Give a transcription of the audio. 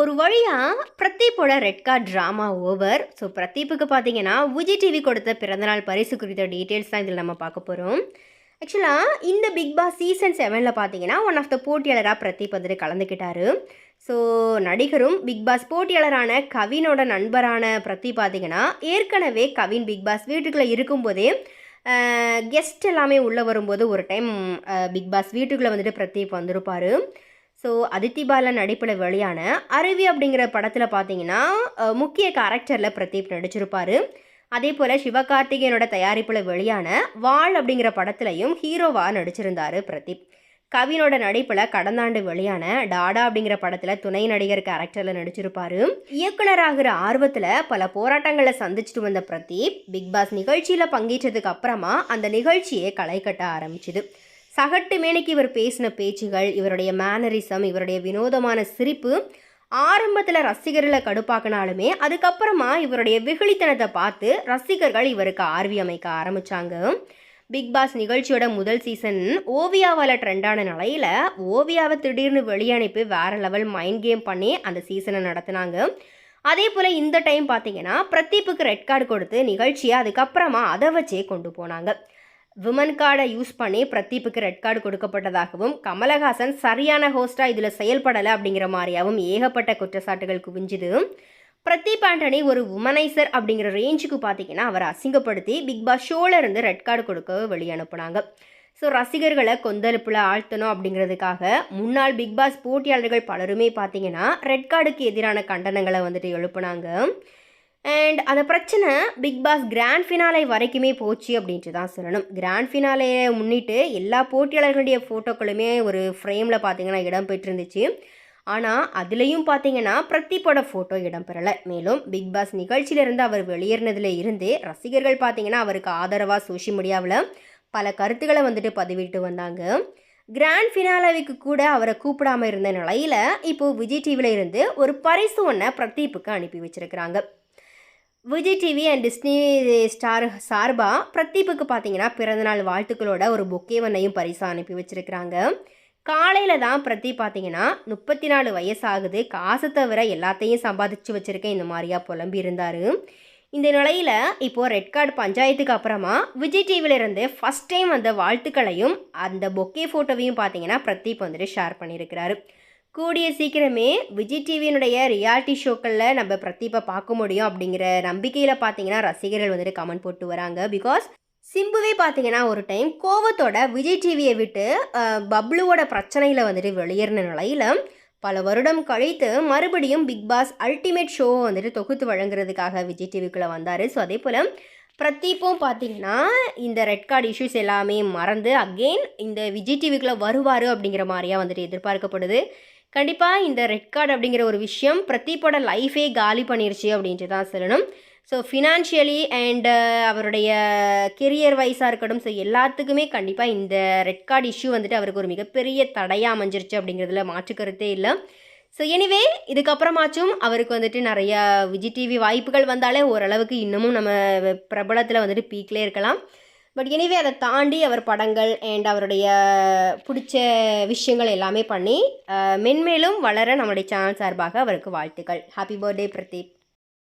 ஒரு வழியாக பிரதீப்போட red card drama over so பிரதீப்புக்கு பார்த்தீங்கன்னா விஜய் டிவி கொடுத்த பிறந்தநாள் பரிசு குறித்த டீட்டெயில்ஸ் தான் இதில் நம்ம பார்க்க போகிறோம் ஆக்சுவலாக இந்த பிக் பாஸ் சீசன் செவனில் பார்த்தீங்கன்னா ஒன் ஆஃப் த போட்டியாளராக பிரதீப் வந்துட்டு கலந்துக்கிட்டாரு. ஸோ நடிகரும் பிக் பாஸ் போட்டியாளரான கவினோட நண்பரான பிரதீப் பார்த்தீங்கன்னா ஏற்கனவே கவின் பிக் பாஸ் வீட்டுக்குள்ளே இருக்கும்போதே கெஸ்ட் எல்லாமே உள்ளே வரும்போது ஒரு டைம் பிக் பாஸ் வீட்டுக்குள்ளே வந்துட்டு பிரதீப் வந்திருப்பார். ஸோ அதித்தி பாலன் நடிப்பில் வெளியான அருவி அப்படிங்கிற படத்தில் பார்த்தீங்கன்னா முக்கிய கேரக்டரில் பிரதீப் நடிச்சிருப்பார். அதே போல் சிவகார்த்திகேயனோட தயாரிப்பில் வெளியான வாள் அப்படிங்கிற படத்துலையும் ஹீரோவாக நடிச்சிருந்தாரு பிரதீப். கவினோட நடிப்பில் கடந்த ஆண்டு வெளியான டாடா அப்படிங்கிற படத்தில் துணை நடிகர் கேரக்டரில் நடிச்சிருப்பார். இயக்குனராகிற ஆர்வத்தில் பல போராட்டங்களை சந்திச்சுட்டு வந்த பிரதீப் பிக் பாஸ் நிகழ்ச்சியில் பங்கேற்றதுக்கு அப்புறமா அந்த நிகழ்ச்சியை களை கட்ட ஆரம்பிச்சுது. சகட்டு மேனைக்கு இவர் பேசின பேச்சுகள் இவருடைய மேனரிசம் இவருடைய வினோதமான சிரிப்பு ஆரம்பத்தில் ரசிகர்களை கடுப்பாக்கினாலுமே அதுக்கப்புறமா இவருடைய வெகுளித்தனத்தை பார்த்து ரசிகர்கள் இவருக்கு ஆர்வி அமைக்க ஆரம்பிச்சாங்க. பிக் பாஸ் நிகழ்ச்சியோட முதல் சீசன் ஓவியாவால் ட்ரெண்டான நிலையில் ஓவியாவை திடீர்னு வெளியனுப்பி வேறு லெவல் மைண்ட் கேம் பண்ணி அந்த சீசனை நடத்தினாங்க. அதே போல் இந்த டைம் பார்த்தீங்கன்னா பிரதீப்புக்கு ரெட் கார்டு கொடுத்து நிகழ்ச்சியை அதுக்கப்புறமா அதை வச்சே கொண்டு போனாங்க. விமன் கார்டை யூஸ் பண்ணி பிரதீப்புக்கு ரெட் கார்டு கொடுக்கப்பட்டதாகவும் கமலஹாசன் சரியான ஹோஸ்டாக இதில் செயல்படலை அப்படிங்கிற மாதிரியாகவும் ஏகப்பட்ட குற்றச்சாட்டுகள் குவிஞ்சுது. பிரதீப் ஆண்டனி ஒரு உமனைசர் அப்படிங்கிற ரேஞ்சுக்கு பார்த்தீங்கன்னா அவரை அசிங்கப்படுத்தி பிக் பாஸ் ஷோல இருந்து ரெட் கார்டு கொடுக்க வெளியே அனுப்புனாங்க. ஸோ ரசிகர்களை கொந்தளிப்பில் ஆழ்த்தணும் அப்படிங்கிறதுக்காக முன்னாள் பிக் பாஸ் போட்டியாளர்கள் பலருமே பார்த்தீங்கன்னா ரெட் கார்டுக்கு எதிரான கண்டனங்களை வந்துட்டு எழுப்புனாங்க. அண்ட் அந்த பிரச்சனை பிக் பாஸ் கிராண்ட் ஃபினாலே வரைக்குமே போச்சு அப்படின்ட்டு தான் சொல்லணும். கிராண்ட் ஃபினாலையை முன்னிட்டு எல்லா போட்டியாளர்களுடைய ஃபோட்டோக்களுமே ஒரு ஃப்ரேமில் பார்த்தீங்கன்னா இடம் பெற்றிருந்துச்சு. ஆனால் அதுலேயும் பார்த்தீங்கன்னா பிரத்தீப்போட ஃபோட்டோ இடம்பெறலை மேலும் பிக் பாஸ் நிகழ்ச்சியிலிருந்து அவர் வெளியேறினதுல இருந்து ரசிகர்கள் பார்த்தீங்கன்னா அவருக்கு ஆதரவாக சோஷியல் மீடியாவில் பல கருத்துக்களை வந்துட்டு பதிவிட்டு வந்தாங்க. கிராண்ட் ஃபினாலவிக்கு கூட அவரை கூப்பிடாமல் இருந்த நிலையில் இப்போது விஜய் டிவியில் இருந்து ஒரு பரிசு ஒன்றை பிரதீப்புக்கு அனுப்பி வச்சுருக்கிறாங்க. Vijay TV and Disney Star சார்பாக பிரதீப்புக்கு பார்த்தீங்கன்னா பிறந்தநாள் வாழ்த்துக்களோட ஒரு பொக்கே ஒன்றையும் பரிசாக அனுப்பி வச்சுருக்கிறாங்க. காலையில் தான் பிரதீப் பார்த்தீங்கன்னா முப்பத்தி நாலு வயசாகுது. காசை தவிர எல்லாத்தையும் சம்பாதிச்சு வச்சுருக்கேன் இந்த மாதிரியா புலம்பி இருந்தார். இந்த நிலையில் இப்போது ரெட் கார்டு பஞ்சாயத்துக்கு அப்புறமா விஜய் டிவிலேருந்து ஃபஸ்ட் டைம் அந்த வாழ்த்துக்களையும் அந்த பொக்கே ஃபோட்டோவையும் பார்த்தீங்கன்னா பிரதீப் வந்துட்டு ஷேர் பண்ணியிருக்கிறாரு. கூடிய சீக்கிரமே விஜய் டிவியினுடைய ரியாலிட்டி ஷோக்களில் நம்ம பிரதீப்பை பார்க்க முடியும் அப்படிங்கிற நம்பிக்கையில் பார்த்தீங்கன்னா ரசிகர்கள் வந்துட்டு கமெண்ட் போட்டு வராங்க. பிகாஸ் சிம்புவே பார்த்தீங்கன்னா ஒரு டைம் கோவத்தோட விஜய் டிவியை விட்டு பப்ளுவோட பிரச்சனையில் வந்துட்டு வெளியேறின நிலையில் பல வருடம் கழித்து மறுபடியும் பிக் பாஸ் அல்டிமேட் ஷோ வந்துட்டு தொகுத்து வழங்குறதுக்காக விஜய் டிவிக்குள்ளே வந்தார். ஸோ அதே போல் பிரதீப்பும் பார்த்தீங்கன்னா இந்த ரெட் கார்டு இஷ்யூஸ் எல்லாமே மறந்து அகெயின் இந்த விஜய் டிவிக்குள்ளே வருவார் அப்படிங்கிற மாதிரியா வந்துட்டு எதிர்பார்க்கப்படுது. கண்டிப்பாக இந்த ரெட் கார்டு அப்படிங்கிற ஒரு விஷயம் பிரதீப்போட லைஃபே காலி பண்ணிருச்சு அப்படின்ட்டு தான் சொல்லணும். ஸோ ஃபினான்ஷியலி அண்ட் அவருடைய கெரியர் வைஸாக இருக்கட்டும் ஸோ எல்லாத்துக்குமே கண்டிப்பாக இந்த ரெட் கார்டு இஷ்யூ வந்துட்டு அவருக்கு ஒரு மிகப்பெரிய தடையாக அமைஞ்சிருச்சு அப்படிங்கிறதுல மாற்று கருத்தே இல்லை. ஸோ எனிவே இதுக்கப்புறமாச்சும் அவருக்கு வந்துட்டு நிறையா விஜய் டிவி வாய்ப்புகள் வந்தாலே ஓரளவுக்கு இன்னமும் நம்ம பிரபலத்தில் வந்துட்டு பீக்லேயே இருக்கலாம். பட் எனிவே அதை தாண்டி அவர் படங்கள் அண்ட் அவருடைய பிடிச்ச விஷயங்கள் எல்லாமே பண்ணி மென்மேலும் வளர நம்முடைய சேனல் சார்பாக அவருக்கு வாழ்த்துக்கள். Happy birthday Pradeep